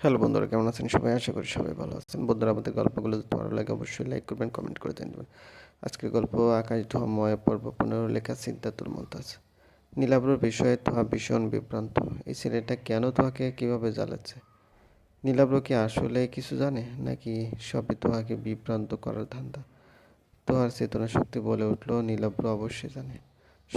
Hello বন্ধুরা, কেমন আছেন? সবাই আশা করি সবাই ভালো আছেন। বন্ধুরা, আমাদের গল্পগুলো যদি ভালো লাগে অবশ্যই লাইক করবেন, কমেন্ট করে দেবেন। আজকের গল্প আকাশ ধোয়াময় পর্ব পনেরো লেখা মতো আছে নীলাব্রর বিষয়ে তোহা ভীষণ বিভ্রান্ত। এই ছেলেটা কেন তোহাকে কীভাবে জ্বালাচ্ছে? নীলাব্র কি আসলে কিছু জানে? নাকি সবই তোহাকে বিভ্রান্ত করার ধান্দা? তোহার চেতনা শক্তি বলে উঠল, নীলাব্র অবশ্যই জানে।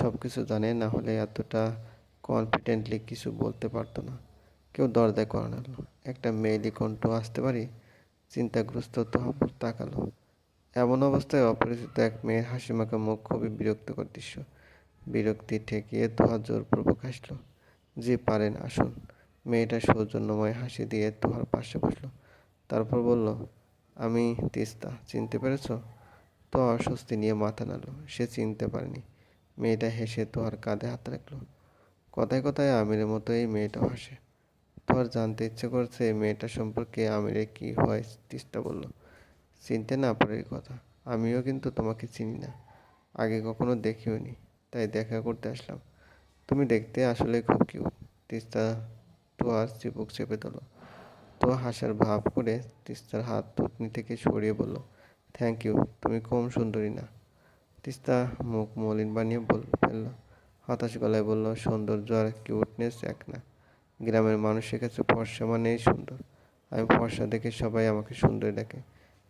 সব কিছু জানে, না হলে এতটা কনফিডেন্টলি কিছু বলতে পারতো না। কেউ দরজায় করানো একটা মেয়েলি কণ্ঠ আসতে পারি, চিন্তাগ্রস্ত তহপুর তাকালো। এমন অবস্থায় অপরিচিত এক মেয়ের হাসিমাখা মুখ খুবই বিরক্তকর দৃশ্য। বিরক্তি ঠেকিয়ে তোহা জোরপূর্বক হাসলো। যে পারেন, আসুন। মেয়েটা সৌজন্যময় হাসি দিয়ে তোহার পাশে বসল। তারপর বলল, আমি তিস্তা, চিনতে পেরেছ? তো অস্বস্তি নিয়ে মাথা নাড়ল। সে চিনতে পারেনি। মেয়েটা হেসে তোহার কাঁধে হাত রাখল। কথায় কথায় আমিরের মতো এই মেয়েটাও হাসে। তোর জানতে ইচ্ছে করছে মেয়েটা সম্পর্কে আমিরে কি হয় তিস্তা বলল, চিনতে না পারার কথা। আমিও কিন্তু তোমাকে চিনি না। আগে কখনো দেখিও নি, তাই দেখা করতে আসলাম। তুমি দেখতে আসলে খুব কিউট তিস্তা তো আর চিপুক চেপে দিল তো হাসার ভাব করে তিস্তার হাত থুতনি থেকে সরিয়ে বলল থ্যাংক ইউ তুমি কম সুন্দরী না। তিস্তা মুখ মলিন বানিয়ে বল, ফেলল। হতাশ গলায় বলল, সৌন্দর্য আর কিউটনেস এক না। গ্রামের মানুষের কাছে ফর্সা মানেই সুন্দর। আমি ফর্সা দেখে সবাই আমাকে সুন্দর ডাকে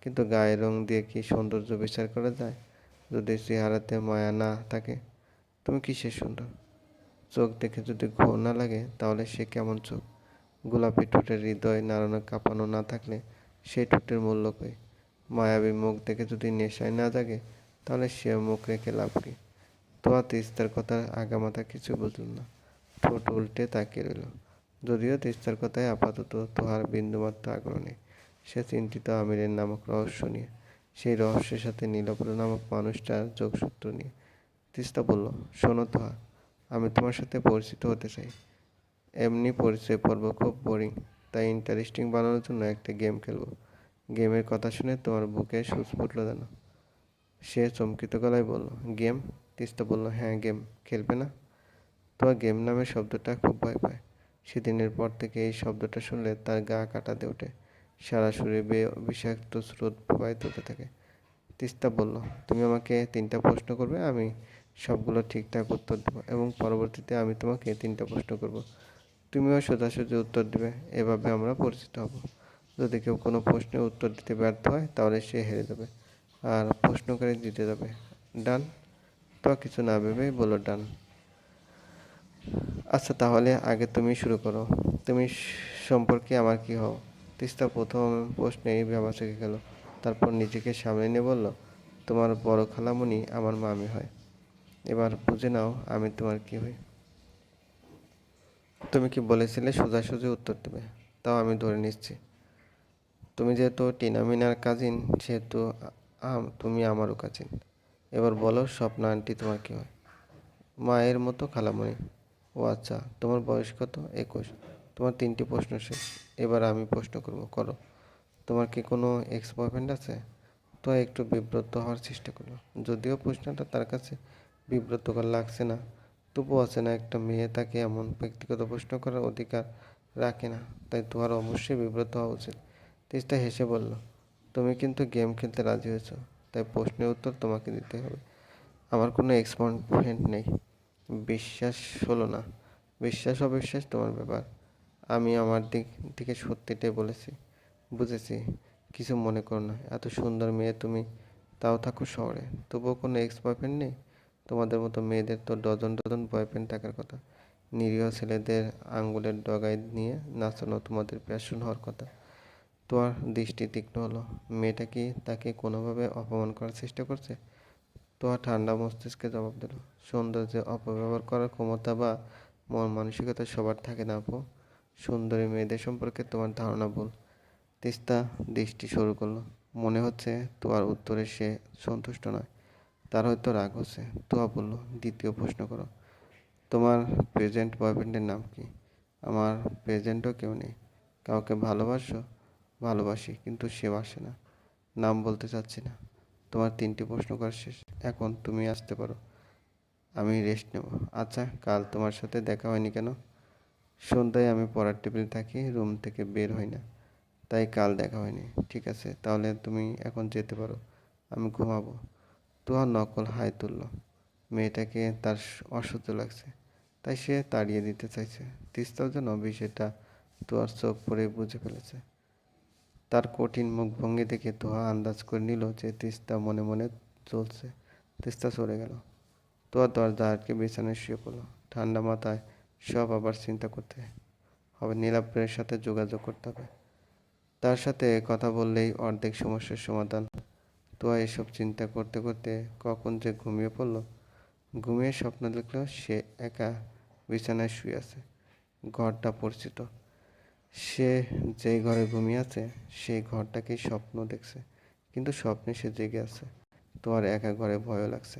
কিন্তু গায়ের রং দিয়ে কি সৌন্দর্য বিচার করা যায়? যদি চেহারাতে মায়া না থাকে, তুমি কিসের সুন্দর? চোখ দেখে যদি ঘোর না লাগে, তাহলে সে কেমন চোখ? গোলাপি ঠোঁটের হৃদয় নাড়ানো কাঁপানো না থাকলে সেই ঠোঁটের মূল্য কই? মায়াবী মুখ দেখে যদি নেশায় না জাগে, তাহলে সে মুখ রেখে লাভ কি? তোমার তিস্তার কথা আগামাথা কিছু বুঝল না। ঠোঁট উল্টে তাকিয়ে রইল। যদিও তিস্তার কথায় আপাতত তোহার বিন্দুমাত্র আগ্রহ নেই। সে চিন্তিত আমিরের নামক রহস্য নিয়ে, সেই রহস্যের সাথে নীলপুর নামক মানুষটার যোগসূত্র নিয়ে। তিস্তা বলল, শোনো তোহা, আমি তোমার সাথে পরিচিত হতে চাই। এমনি পরিচয় পর্ব খুব বোরিং তাই ইন্টারেস্টিং বানানোর জন্য একটা গেম খেলব। গেমের কথা শুনে তোমার বুকে সুচ ফুটলো যেন। সে চমকিত গলায় বলল, গেম? তিস্তা বলল হ্যাঁ গেম, খেলবে না? তোমার গেম নামের শব্দটা খুব ভয় পায়। সেদিনের পর থেকে এই শব্দটা শুনলে তার গা কাটাতে ওঠে। সারা শরীরে বেয়ে বিষাক্ত স্রোত প্রবাহিত হতে থাকে। তিস্তা বলল, তুমি আমাকে তিনটা প্রশ্ন করবে, আমি সবগুলো ঠিকঠাক উত্তর দেবো এবং পরবর্তীতে আমি তোমাকে তিনটা প্রশ্ন করব। তুমিও সোজাসুজি উত্তর দেবে, এভাবে আমরা পরিচিত হব। যদি কেউ কোনো প্রশ্নের উত্তর দিতে ব্যর্থ হয়, তাহলে সে হেরে যাবে আর প্রশ্নকারী জিতে যাবে। ডান? তো কিছু না ভেবেই বলো, ডান। আচ্ছা তাহলে আগে তুমি শুরু করো। তুমি সম্পর্কে আমার কি হও? তিস্তা প্রথম প্রশ্নেই ভাবা চেকে গেল। তারপর নিজেকে সামনে নিয়ে বলল, তোমার বড় খালামণি আমার মামি হয়। এবার বুঝে নাও আমি তোমার কি হই। তুমি কি বলেছিলে সোজাসুজি উত্তর দেবে? তাও আমি ধরে নিচ্ছি। তুমি যেহেতু টিনা মিনার কাজিন সেহেতু তুমি আমারও কাজিন এবার বলো, স্বপ্ন আন্টি তোমার কি হয়? মায়ের মতো খালামণি ও আচ্ছা তোমার বয়স কত? একুশ। তোমার তিনটি প্রশ্ন শেষ। এবার আমি প্রশ্ন করব, করো। তোমার কি কোনো এক্স বয়ফ্রেন্ড আছে? তো একটু বিব্রত হওয়ার চেষ্টা করল যদিও প্রশ্নটা তার কাছে বিব্রতকর লাগছে না তবু আছে না একটা মেয়ে তাকে এমন ব্যক্তিগত প্রশ্ন করার অধিকার রাখে না, তাই তোমার অবশ্যই বিব্রত হওয়া উচিত। তিস্তা হেসে বলল, তুমি কিন্তু গেম খেলতে রাজি হয়েছো, তাই প্রশ্নের উত্তর তোমাকে দিতে হবে। আমার কোনো এক্স বয়ফ্রেন্ড নেই। বিশ্বাস হলো না। বিশ্বাস, অবিশ্বাস তোমার ব্যাপার। আমি আমার দিক থেকে সত্যিটাই বলেছি, বুঝেছি। কিছু মনে করো না। এত সুন্দর মেয়ে তুমি, তাও থাকো শহরে। তবুও কোনো এক্স বয়ফ্রেন্ড নেই? তোমাদের মতো মেয়েদের তো ডজন ডজন বয়ফ্রেন্ড থাকার কথা। নিরীহ ছেলেদের আঙ্গুলের ডগায় নিয়ে নাচানো তোমাদের প্যাশন হওয়ার কথা। তোমার দৃষ্টি তীক্ষ্ণ হলো। মেয়েটা কি তাকে কোনোভাবে অপমান করার চেষ্টা করছে? তোয়া ঠান্ডা মস্তিষ্কে জবাব দিল সৌন্দর্যে অপব্যবহার করার ক্ষমতা বা মন মানসিকতা সবার থাকে না আপু। সুন্দরী মেয়েদের সম্পর্কে তোমার ধারণা ভুল। তিস্তা দৃষ্টি শুরু করল, মনে হচ্ছে তোমার উত্তরে সে সন্তুষ্ট নয়, তার হয়তো রাগ হচ্ছে। তোয়া বলল, দ্বিতীয় প্রশ্ন করো, তোমার প্রেজেন্ট বয়ফ্রেন্ডের নাম কি? আমার প্রেজেন্টও কেউ নেই, কাউকে ভালোবাসো? ভালোবাসি, কিন্তু সে বাসে না, নাম বলতে চাচ্ছি না। তোমার তিনটি প্রশ্ন করা শেষ। এখন তুমি আসতে পারো। আমি রেস্ট নেব। আচ্ছা কাল তোমার সাথে দেখা হয়নি কেন? সন্ধ্যায় আমি পড়ার টেবিলে থাকি রুম থেকে বের হই না। তাই কাল দেখা হয়নি। ঠিক আছে, তাহলে তুমি এখন যেতে পারো। আমি ঘুমাবো। তুহার নকল হাই তুলল মেয়েটাকে তার অসহ্য লাগছে। তাই সে তাড়িয়ে দিতে চাইছে। তিস্তাও যেন বিষয়টা তুয়ার চোখ পড়ে বুঝে ফেলেছে। তার কঠিন মুখভঙ্গি দেখে তোহা আন্দাজ করে নিল যে তিস্তা মনে মনে চলছে। তিস্তা সরে গেল। তোয়া দরজা আটকে বিছানায় শুয়ে পড়ল। ঠান্ডা মাথায় সব আবার চিন্তা করতে হবে। নীলাব্রের সাথে যোগাযোগ করতে হবে। তার সাথে কথা বললেই অর্ধেক সমস্যার সমাধান। তোয়া এসব চিন্তা করতে করতে কখন যে ঘুমিয়ে পড়ল। ঘুমিয়ে স্বপ্ন দেখল সে একা বিছানায় শুয়ে আছে। ঘরটা পরিচিত। সে যেই ঘরে ঘুমিয়ে আছে, সেই ঘরটাকেই স্বপ্ন দেখছে। কিন্তু স্বপ্নে সে জেগে আছে। তো আর একা ঘরে ভয়ও লাগছে।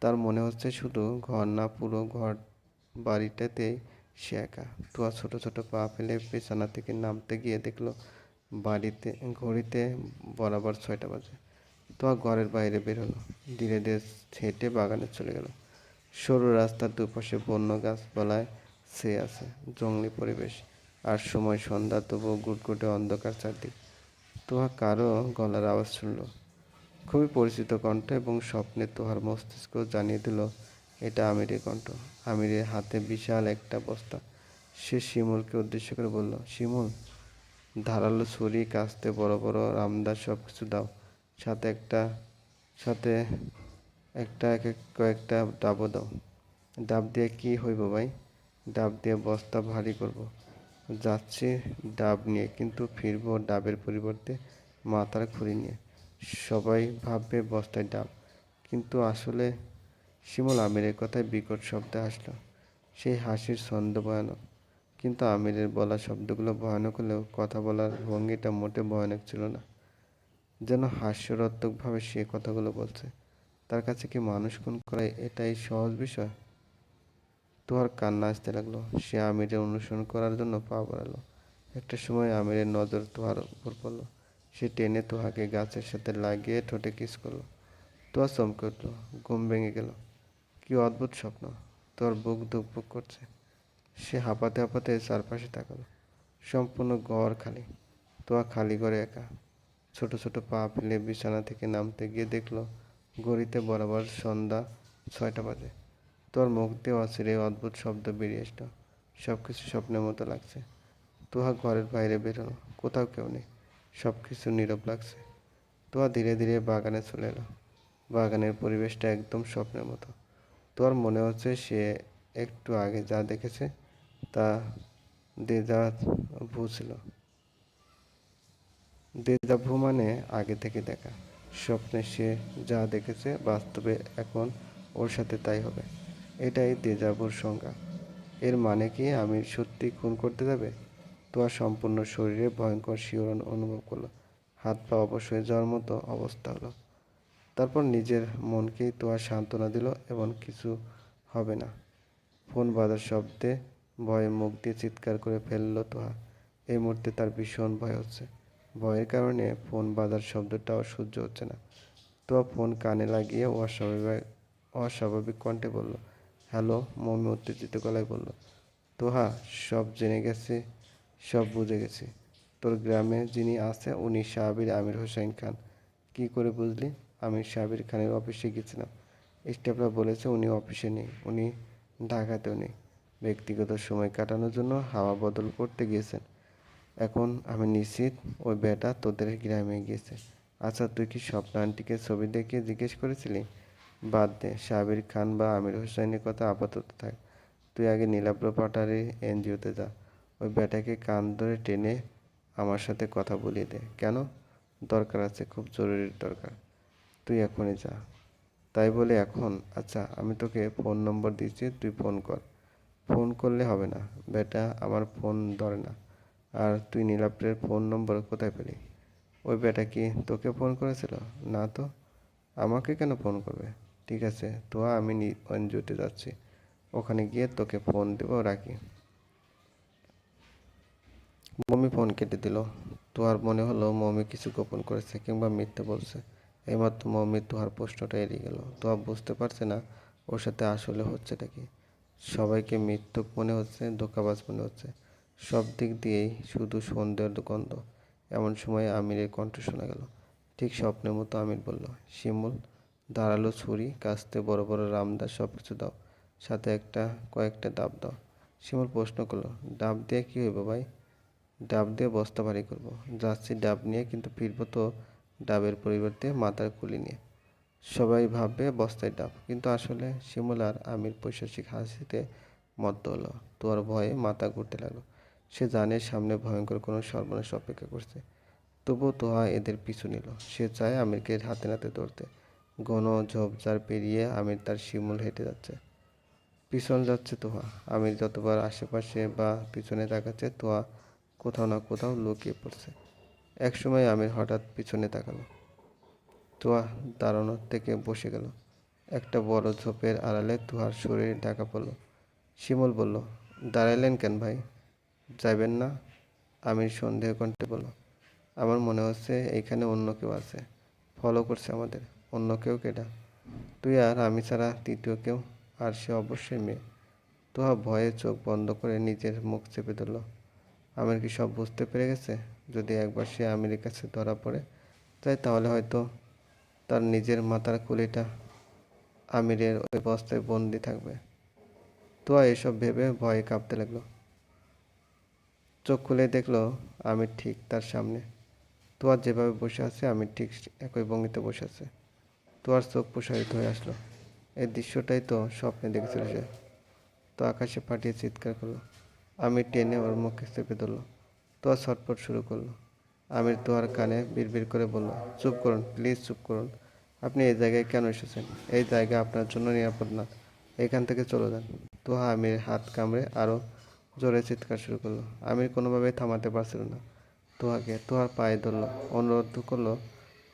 তার মনে হচ্ছে শুধু ঘর না, পুরো ঘর বাড়িটাতেই সে একা। তুয়া ছোট ছোট পা ফেলে বিছানা থেকে নামতে গিয়ে দেখল বাড়িতে, ঘড়িতে বরাবর ছয়টা বাজে। তোয়া ঘরের বাইরে বেরোলো ধীরে ধীরে হেঁটে বাগানে চলে গেল। সরু রাস্তার দুপাশে বন্য গাছপালায় সে আছে জঙ্গলি পরিবেশ। আর সময় সন্ধ্যা, তবুও গুটগুটে অন্ধকার চারদিক। তোহা কারও গলার আওয়াজ শুনল। খুবই পরিচিত কণ্ঠ এবং স্বপ্নে তোহার মস্তিষ্ক জানিয়ে দিল, এটা আমিরের কণ্ঠ। আমিরের হাতে বিশাল একটা বস্তা। সে শিমুলকে উদ্দেশ্য করে বলল, শিমুল, ধারালো ছুরি, কাস্তে বড় বড় রামদা সব কিছু দাও। সাথে একটা সাথে একটা, এক এক কয়েকটা ডাবও দাও। ডাব দিয়ে কি হইব ভাই? ডাব দিয়ে বস্তা ভারী করব। যাচ্ছি ডাব নিয়ে, কিন্তু ফিরবো ডাবের পরিবর্তে মাথার খুঁড়ি নিয়ে। সবাই ভাববে বস্তায় ডাব, কিন্তু আসলে শিমুল আমিরের কথায় বিকট শব্দে হাসলো। সেই হাসির ছন্দ ভয়ানক, কিন্তু আমিরের বলা শব্দগুলো ভয়ানক হলেও কথা বলার ভঙ্গিটা মোটে ভয়ানক ছিল না। যেন হাস্যরত্মকভাবে সে কথাগুলো বলছে, তার কাছে কি মানুষ খুন করা এটাই সহজ বিষয়? তোহার কান্না আসতে লাগল। সে আমিরের অনুসরণ করার জন্য পা বাড়ালো। একটা সময় আমিরের নজর তোহার উপর পড়ল। সে টেনে তোহাকে গাছের সাথে লাগিয়ে ঠোঁটে কিস করল। তোয়া চমকে উঠল, ঘুম ভেঙে গেল। কি অদ্ভুত স্বপ্ন তোর বুক ধুকপুক করছে। সে হাঁপাতে হাঁপাতে চারপাশে তাকালো। সম্পূর্ণ ঘর খালি তোয়া খালি ঘরে একা। ছোট ছোট পা ফেলে বিছানা থেকে নামতে গিয়ে দেখল, ঘড়িতে বরাবর সন্ধ্যা ছয়টা বাজে। তোর মুখ দিয়ে অচিরে অদ্ভুত শব্দ বেরিয়ে আসলো। সব কিছু স্বপ্নের মতো লাগছে। তোহা ঘরের বাইরে বেরোলো। কোথাও কেউ নেই। সব কিছু নীরব লাগছে। তোয়া ধীরে ধীরে বাগানে চলে এলো। বাগানের পরিবেশটা একদম স্বপ্নের মতো। তোর মনে হচ্ছে সে একটু আগে যা দেখেছে, তা দেজা ভু ছিল। দেজা ভু মানে আগে থেকে দেখা। স্বপ্নে সে যা দেখেছে বাস্তবে এখন ওর সাথে তাই হবে। এটাই দেজাভুর সংজ্ঞা। এর মানে কি আমি সত্যি খুন করতে যাবে? তোয়া সম্পূর্ণ শরীরে ভয়ঙ্কর শিহরণ অনুভব করল। হাত পা অবশ হয়ে যাওয়ার মতো অবস্থা হলো। তারপর নিজের মনকেই তোয়া সান্ত্বনা দিল এবং কিছু হবে না। ফোন বাজার শব্দে ভয়ে মুখ দিয়ে চিৎকার করে ফেলল তোহা। এই মুহূর্তে তার ভীষণ ভয় হচ্ছে। ভয়ের কারণে ফোন বাজার শব্দটাও সহ্য হচ্ছে না। তোয়া ফোন কানে লাগিয়ে অস্বাভাবিক অস্বাভাবিক কণ্ঠে বলল হ্যালো, মমি উত্তেজিত গলায় বলল, তোহা, সব জেনে গেছে, সব বুঝে গেছি। তোর গ্রামে যিনি আছে, উনি সাহাবির আমির হোসেন খান। কি করে বুঝলি? আমি সাবির খানের অফিসে গেছিলাম স্টাফরা বলেছে উনি অফিসে নেই, উনি ঢাকাতেও নেই। ব্যক্তিগত সময় কাটানোর জন্য হাওয়া বদল করতে গিয়েছেন। এখন আমি নিশ্চিত ওই বেটা তোদের গ্রামে গিয়েছে। আচ্ছা তুই কি স্বপ্ন আন্টিকে ছবি দেখিয়ে জিজ্ঞেস করেছিলি? বাদ দে, সাবির খান বা আমির হোসেনের কথা আপাতত থাক। তুই আগে নীলাব্র পাটারি এনজিওতে যা। ওই বেটাকে কান ধরে টেনে আমার সাথে কথা বলিয়ে দে। কেন? দরকার আছে, খুব জরুরি দরকার। তুই এখনই যা। তাই বলে এখন আচ্ছা আমি তোকে ফোন নম্বর দিচ্ছি, তুই ফোন কর। ফোন করলে হবে না। বেটা, আমার ফোন ধরে না। আর তুই নীলাপ্রের ফোন নম্বর কোথায় পেলি? ওই বেটা কি তোকে ফোন করেছিল? না তো? আমাকে কেন ফোন করবে? ঠিক আছে? তো আমি এনজিওতে যাচ্ছি। ওখানে গিয়ে তোকে ফোন দেবো, রাখি। মমি ফোন কেটে দিল। তোহার মনে হলো মমি কিছু গোপন করেছে কিংবা মিথ্যে বলছে। এইমাত্র মমি তোহার প্রশ্নটা এড়িয়ে গেল। তোহা বুঝতে পারছে না ওর সাথে আসলে হচ্ছেটা কি। সবাইকে মৃত্যুক মনে হচ্ছে, ধোকাবাজ মনে হচ্ছে। সব দিক দিয়েই শুধু সন্দেহের গন্ধ। এমন সময় আমিরের কণ্ঠ শোনা গেল। ঠিক স্বপ্নের মতো আমির বলল, শিমুল দাঁড়াল ছুরি, কাস্তে, বড় বড় রামদা সব কিছু দাও। সাথে একটা, কয়েকটা ডাব দাও। শিমুল প্রশ্ন করল, ডাব দিয়ে কী হইব ভাই? ডাব দিয়ে বস্তা ভারী করব। যাচ্ছি ডাব নিয়ে, কিন্তু ফিরবো তো ডাবের পরিবর্তে মাথার কুলি নিয়ে। সবাই ভাববে বস্তায় ডাব, কিন্তু আসলে শিমুল আর আমির পৈশাচিক হাসিতে মত্ত হলো। তোর ভয়ে মাথা ঘুরতে লাগল। সে জানে সামনে ভয়ঙ্কর কোনো সর্বনাশ অপেক্ষা করছে। তবুও তোহা এদের পিছু নিল। সে চায় আমিরকে হাতে নাতে ধরতে। ঘন ঝোপঝাড় পেরিয়ে আমির তার শিমুল হেঁটে যাচ্ছে। পিছন যাচ্ছে তোহা। আমির যতবার আশেপাশে বা পিছনে তাকাচ্ছে, তোহা কোথাও না কোথাও লুকিয়ে পড়ছে। একসময় আমির হঠাৎ পিছনে তাকালো। তোয়া দাঁড়ানোর থেকে বসে গেল। একটা বড় ঝোপের আড়ালে তোহার শরীর ঢাকা পড়ল। শিমুল বলল, দাঁড়াইলেন কেন ভাই? যাবেন না? আমির সন্দেহ কণ্ঠে বলল, আমার মনে হচ্ছে এইখানে অন্য কেউ আছে। ফলো করছে আমাদের। অন্য কেউ কেটা তুই আর আমি ছাড়া তৃতীয় কেউ? আর সে অবশ্যই মেয়ে। তোহা ভয়ে চোখ বন্ধ করে নিজের মুখ চেপে ধরল। আমির কি সব বুঝতে পেরে গেছে? যদি একবার সে আমিরের কাছে ধরা পড়ে তাই তাহলে হয়তো তার নিজের মাথার কুলিটা আমিরের ওই বস্তায় বন্দি থাকবে। তোয়া এসব ভেবে ভয়ে কাঁপতে লাগল। চোখ খুলে দেখল আমির ঠিক তার সামনে। তোয়ার যেভাবে বসে আছে, আমির ঠিক একই ভঙ্গিতে বসে আছে। তোয়ার চোখ প্রসারিত হয়ে আসলো। এই দৃশ্যটাই তো স্বপ্নে দেখেছিল সে। তো আকাশে পাঠিয়ে চিৎকার করল। আমি টেনে ওর মুখে চেপে ধরলো। তোয়া ছটপট শুরু করল। আমির তোয়ার কানে বিড়বিড় করে বলল, চুপ করুন, প্লিজ চুপ করুন। আপনি এই জায়গায় কেন এসেছেন? এই জায়গা আপনার জন্য নিরাপদ না। এখান থেকে চলে যান। তোহা আমির হাত কামড়ে আরও জোরে চিৎকার শুরু করল। আমির কোনোভাবেই থামাতে পারছিল না। তোহাকে, তোহার পায়ে ধরলো। অনুরোধ করল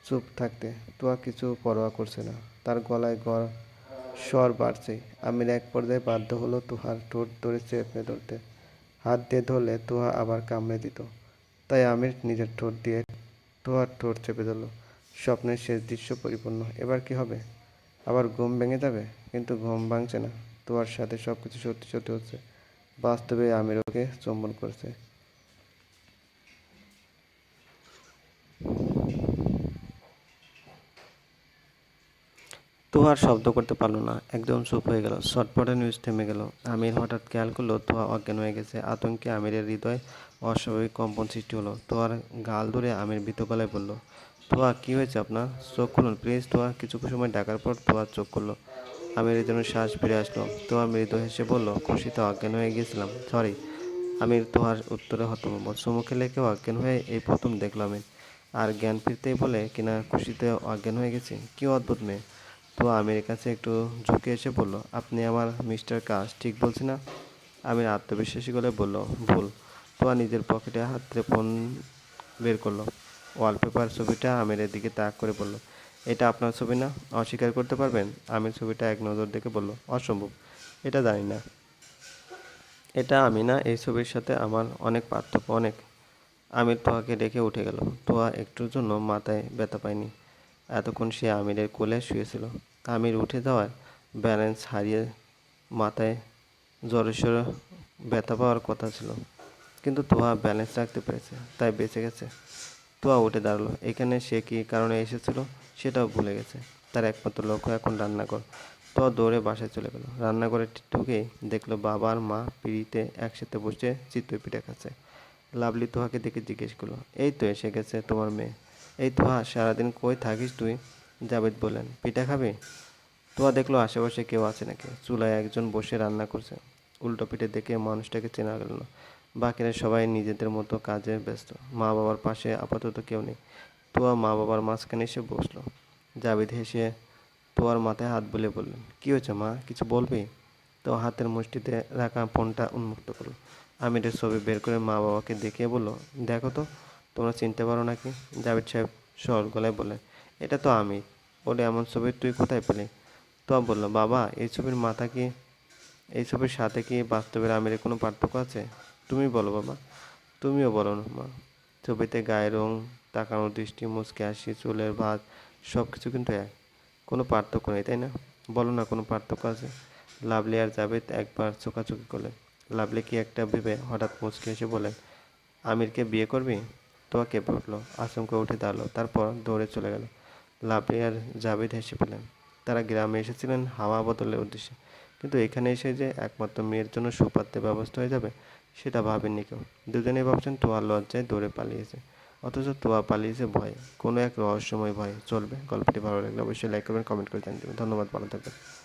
চুপ থাকতে, তোয়া কিছু পরোয়া করছে না। তার গলায় গড় স্বর বাড়ছে। আমির এক পর্যায়ে বাধ্য হলো তোহার ঠোঁট ধরে চেপে ধরতে। হাত দিয়ে ধরলে তোহা আবার কামড়ে দিত। তাই আমির নিজের ঠোঁট দিয়ে তোহার ঠোঁট চেপে ধরল। স্বপ্নের শেষ দৃশ্য পরিপূর্ণ। এবার কি হবে? আবার ঘুম ভেঙে যাবে? কিন্তু ঘুম ভাঙছে না। তোহার সাথে সব কিছু সত্যি সত্যি হচ্ছে। বাস্তবে আমির ওকে চুম্বন করছে। তোহার শব্দ করতে পারল না। একদম চুপ হয়ে গেল। শটপটে নিউজ থেমে গেল। আমির হঠাৎ খেয়াল করল, তোহা অজ্ঞান হয়ে গেছে। আতঙ্কে আমিরের হৃদয় অস্বাভাবিক কম্পন সৃষ্টি হলো। তোহার গাল ধরে আমির ভীত গলায় বলল তোয়া কী হয়েছে আপনার? চোখ খুলুন প্লিজ তোয়া কিছু সময় ডাকার পর তোয়া চোখ খুললো। আমির যেন শ্বাস ফিরে আসলো। তোয়া মৃদু হেসে বলল, খুশিতে অজ্ঞান হয়ে গিয়েছিলাম। সরি আমির তোহার উত্তরে হতভম্ব। চুমুকে লেখে অজ্ঞান হয়ে এই প্রথম দেখলাম আর জ্ঞান ফিরতেই বলে, কিনা খুশিতে অজ্ঞান হয়ে গেছে? কি অদ্ভুত মেয়ে। তো আমির কাছে একটু ঝুঁকে এসে বলল, আপনি আমার মিস্টার কাজ ঠিক বলছি না? আমির আত্মবিশ্বাসী গলে বলল, ভুল। তোয়া নিজের পকেটে হাতে ফোন বের করল। ওয়ালপেপার ছবিটা আমিরের দিকে তাক করে বলল, এটা আপনার ছবি না? অস্বীকার করতে পারবেন? আমির ছবিটা এক নজর দেখে বলল, অসম্ভব। এটা জানি না। এটা আমি না, এই ছবির সাথে আমার অনেক পার্থক্য, অনেক। আমির তোয়াকে রেখে উঠে গেল। তোয়া একটুর জন্য মাথায় ব্যথা পায়নি। এতক্ষণ সে আমিরের কোলে শুয়েছিল। আমির উঠে যাওয়ার ব্যালেন্স হারিয়ে মাথায় জড়েশ্বর ব্যথা পাওয়ার কথা ছিল। কিন্তু তোহা ব্যালেন্স রাখতে পেরেছে, তাই বেঁচে গেছে। তোয়া উঠে দাঁড়াল। এখানে সে কী কারণে এসেছিল সেটাও ভুলে গেছে। তার একমাত্র লক্ষ্য এখন রান্নাঘর। তোয়া দৌড়ে বাসায় চলে গেল। রান্নাঘরে ঢুকেই দেখল বাবা আর মা পিড়িতে একসাথে বসে চিতই পিঠে খাচ্ছে। লাভলি তোহাকে দেখে জিজ্ঞেস করল, এই তো এসে গেছে তোমার মেয়ে। এই তোহা সারাদিন কই থাকিস তুই? জাবেদ বললেন, পিঠা খাবি? তোয়া দেখল আশেপাশে কেউ আছে নাকি। চুলায় একজন বসে রান্না করছে। উল্টো পিঠে দেখে মানুষটাকে চেনা গেল না। বাকিরা সবাই নিজেদের মতো কাজে ব্যস্ত। মা বাবার পাশে আপাতত কেউ নেই। তোয়া মা বাবার মাঝখানে এসে বসল। জাবেদ হেসে তোয়ার মাথায় হাত বুলিয়ে বললেন কী হয়েছে মা? কিছু বলবি? তো হাতের মুষ্টিতে রাখা ফোনটা উন্মুক্ত করল। আমি আমিরের ছবি বের করে মা বাবাকে দেখিয়ে বলল, দেখো তো, তোমরা চিনতে পারো নাকি? জাবেদ সাহেব সর গলায় বললেন এটা তো আমি। বলে, এমন ছবি তুই কোথায় পেলি? তো বলল বাবা, এই ছবির মাথা কি? এই ছবির সাথে কি বাস্তবের আমিরের কোনো পার্থক্য আছে? তুমি বলো, বাবা। তুমিও বলো না, মা। ছবিতে গায়ের রং তাকানোর দৃষ্টি, মুচকে হাসি, চুলের ভাত সব কিছু কিন্তু এক। কোনো পার্থক্য নেই, তাই না? বলো না, কোনো পার্থক্য আছে? লাভলি আর জাবেদ একবার চোখাচোখি করলেন লাভলি কি একটা ভেবে হঠাৎ মুচকে এসে বলেন আমিরকে বিয়ে করবি? তোয়া কেঁপে উঠল উঠে দাঁড়াল, তারপর দৌড়ে চলে গেল। লাভলি আর জাবেদ হেসে পেলেন তারা গ্রামে এসেছিলেন হাওয়া বদলের উদ্দেশ্যে। কিন্তু এখানে এসে যে একমাত্র মেয়ের জন্য সুপাত্রের ব্যবস্থা হয়ে যাবে, সেটা ভাবেননি কেউ। দুজনেই ভাবছেন তোয়া লজ্জায় দৌড়ে পালিয়েছে। অথচ তোয়া পালিয়েছে ভয়ে। কোনো এক রহস্যময় ভয়ে চলবে। গল্পটি ভালো লাগলে অবশ্যই লাইক করবেন কমেন্ট করে জানিয়ে দেবেন। ধন্যবাদ, ভালো থাকবেন।